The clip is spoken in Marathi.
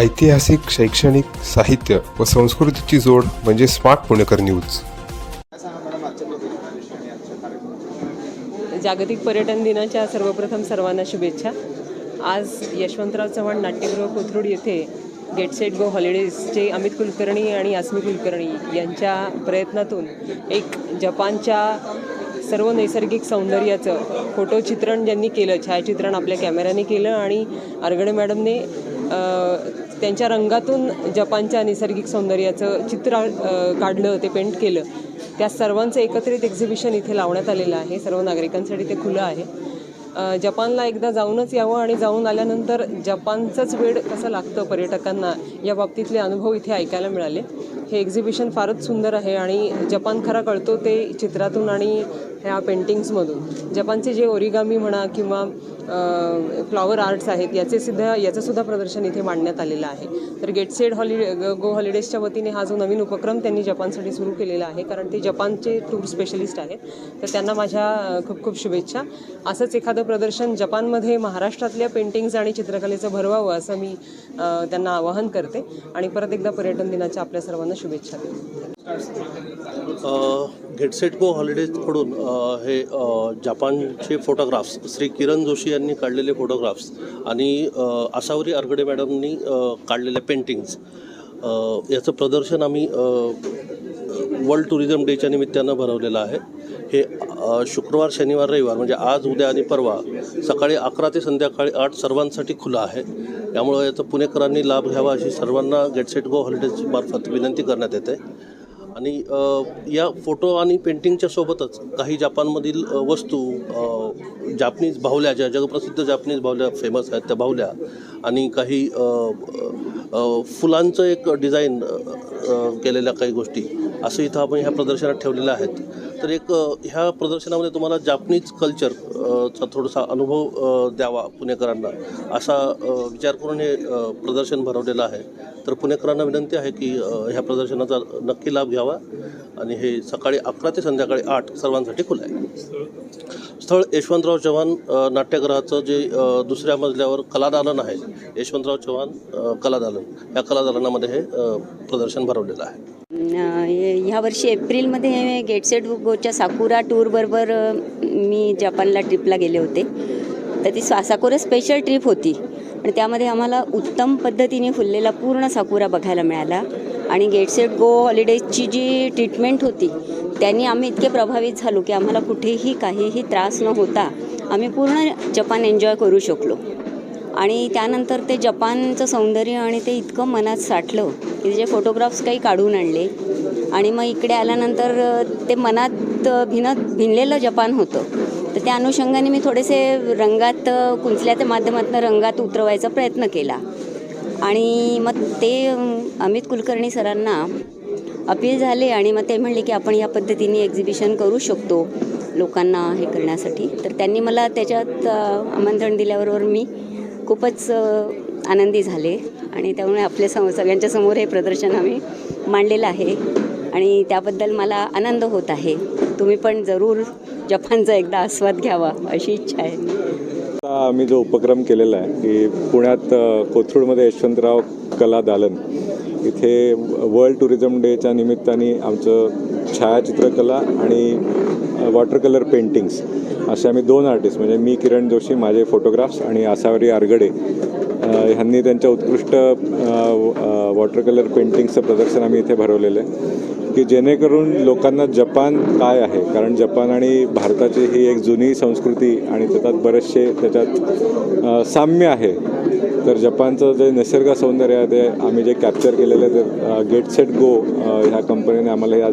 ऐतिहासिक शैक्षणिक साहित्य व संस्कृतीची जोड म्हणजे स्मार्ट पुणेकर न्यूज. जागतिक पर्यटन दिनाच्या सर्वप्रथम सर्वांना शुभेच्छा. आज यशवंतराव चव्हाण नाट्यगृह कोथरूड येथे गेट सेट गो हॉलिडेजचे अमित कुलकर्णी आणि आसमी कुलकर्णी यांच्या प्रयत्नातून एक जपानच्या सर्व नैसर्गिक सौंदर्याचं फोटोचित्रण ज्यांनी केलं छायाचित्रण आपल्या कॅमेऱ्याने केलं आणि आरगडे मॅडमने त्यांच्या रंगातून जपानच्या नैसर्गिक सौंदर्याचं चित्र काढलं ते पेंट केलं. त्या सर्वांचं एकत्रित एक्झिबिशन इथे लावण्यात आलेलं आहे. सर्व नागरिकांसाठी ते खुलं आहे. जपानला एकदा जाऊनच यावं आणि जाऊन आल्यानंतर जपानचंच वेळ कसं लागतं पर्यटकांना या बाबतीतले अनुभव इथे ऐकायला मिळाले. हे एक्झिबिशन फारच सुंदर आहे आणि जपान खरा कळतो ते चित्रातून आणि ह्या पेंटिंग्समधून. जपानचे जे ओरिगामी म्हणा किंवा फ्लॉवर आर्ट्स आहेत याचे सुद्धा याचंसुद्धा प्रदर्शन इथे मांडण्यात आलेलं आहे. तर गेटसेड हॉलिडे गो हॉलिडेजच्या वतीने हा जो नवीन उपक्रम त्यांनी जपानसाठी सुरू केलेला आहे कारण ते जपानचे टूर स्पेशलिस्ट आहेत. तर त्यांना माझ्या खूप खूप शुभेच्छा. असंच एखादं प्रदर्शन जपानमध्ये महाराष्ट्रातल्या पेंटिंग्ज आणि चित्रकलेचं भरवावं असं मी त्यांना आवाहन करते. आणि परत एकदा पर्यटन दिनाच्या आपल्या सर्वांना शुभेच्छा देते. गेटसेट गो हॉलिडेजकडून हे जपानचे फोटोग्राफ्स श्री किरण जोशी यांनी काढलेले फोटोग्राफ्स आणि आसावरी आरगडे मॅडमनी काढलेल्या पेंटिंग्स याचं प्रदर्शन आम्ही वर्ल्ड टुरिझम डेच्या निमित्तानं भरवलेलं आहे. हे शुक्रवार शनिवार रविवार म्हणजे आज उद्या आणि परवा सकाळी अकरा ते संध्याकाळी आठ सर्वांसाठी खुलं आहे. त्यामुळं याचा पुणेकरांनी लाभ घ्यावा अशी सर्वांना गेटसेट गो हॉलिडेजमार्फत विनंती करण्यात येते. आणि या फोटो आणि पेंटिंगच्या सोबतच काही जपानमधील वस्तू जापनीज बाहुल्या ज्या जगप्रसिद्ध जापनीज बाहुल्या फेमस आहेत त्या बाहुल्या आणि काही फुलांचं एक डिझाईन केलेल्या काही गोष्टी असं इथं आपण ह्या प्रदर्शनात ठेवलेल्या आहेत. तर एक ह्या प्रदर्शनामध्ये तुम्हाला जापनीज कल्चर चा थोडासा अनुभव द्यावा पुणेकरांना. असा विचार करून हे प्रदर्शन भरवलेलं आहे. तर पुणेकरांना विनंती आहे की ह्या प्रदर्शनाचा नक्की लाभ घ्यावा आणि हे सकाळी अकरा ते संध्याकाळी आठ सर्वांसाठी खुलं आहे. स्थळ यशवंतराव चव्हाण नाट्यगृहाचं जे दुसऱ्या मजल्यावर कलादालन आहे यशवंतराव चव्हाण कलादालन. या कलादालनामध्ये हे प्रदर्शन भरवलेलं आहे. ह्या वर्षी एप्रिलमध्ये गेटसेट गोच्या साकुरा टूरबरोबर मी जपानला ट्रिपला गेले होते. तर ती सा साकुरा स्पेशल ट्रिप होती. आणि त्यामध्ये आम्हाला उत्तम पद्धतीने फुललेला पूर्ण साकुरा बघायला मिळाला. आणि गेटसेट गो हॉलिडेजची जी ट्रीटमेंट होती त्यांनी आम्ही इतके प्रभावित झालो की आम्हाला कुठेही काहीही त्रास न होता आम्ही पूर्ण जपान एन्जॉय करू शकलो. आणि त्यानंतर ते जपानचं सौंदर्य आणि ते इतकं मनात साठलं की त्याचे फोटोग्राफ्स काही काढून आणले. आणि मग इकडे आल्यानंतर ते मनात भिनत भिनलेलं जपान होतं. तर त्या अनुषंगाने मी थोडेसे रंगात कुंचल्याच्या माध्यमातून रंगात उतरवायचा प्रयत्न केला. आणि मग ते अमित कुलकर्णी सरांना अपील झाले आणि मग ते म्हणले की आपण या पद्धतीने एक्झिबिशन करू शकतो लोकांना हे करण्यासाठी. तर त्यांनी मला त्याच्यात आमंत्रण दिल्याबरोबर मी खूपच आनंदी झाले आणि त्यामुळे आपल्या सम सगळ्यांच्या समोर हे प्रदर्शन आम्ही मांडलेलं आहे आणि त्याबद्दल मला आनंद होत आहे. तुम्ही पण जरूर जपानचा एकदा आस्वाद घ्यावा अशी इच्छा आहे. आम्ही जो उपक्रम केलेला आहे की पुण्यात कोथरूडमध्ये यशवंतराव कला दालन इथे वर्ल्ड टुरिझम डेच्या निमित्ताने आमचं छायाचित्रकला आणि वॉटर कलर पेंटिंग्स असे आम्ही दोन आर्टिस्ट म्हणजे मी किरण जोशी माझे फोटोग्राफ्स आणि आसावरी आरगडे ह्यांनी त्यांच्या उत्कृष्ट वॉटर कलर पेंटिंगचं प्रदर्शन आम्ही इथे भरवलेलं आहे. की जेणेकरून लोकांना जपान काय आहे? कारण जपान आणि भारताची ही एक जुनी संस्कृती आणि त्याच्यात बरेचसे त्याच्यात साम्य आहे. तर जपानचं जे निसर्ग सौंदर्य आहे ते आम्ही जे कॅप्चर केलेलं आहे ते गेट सेट गो ह्या कंपनीने आम्हाला या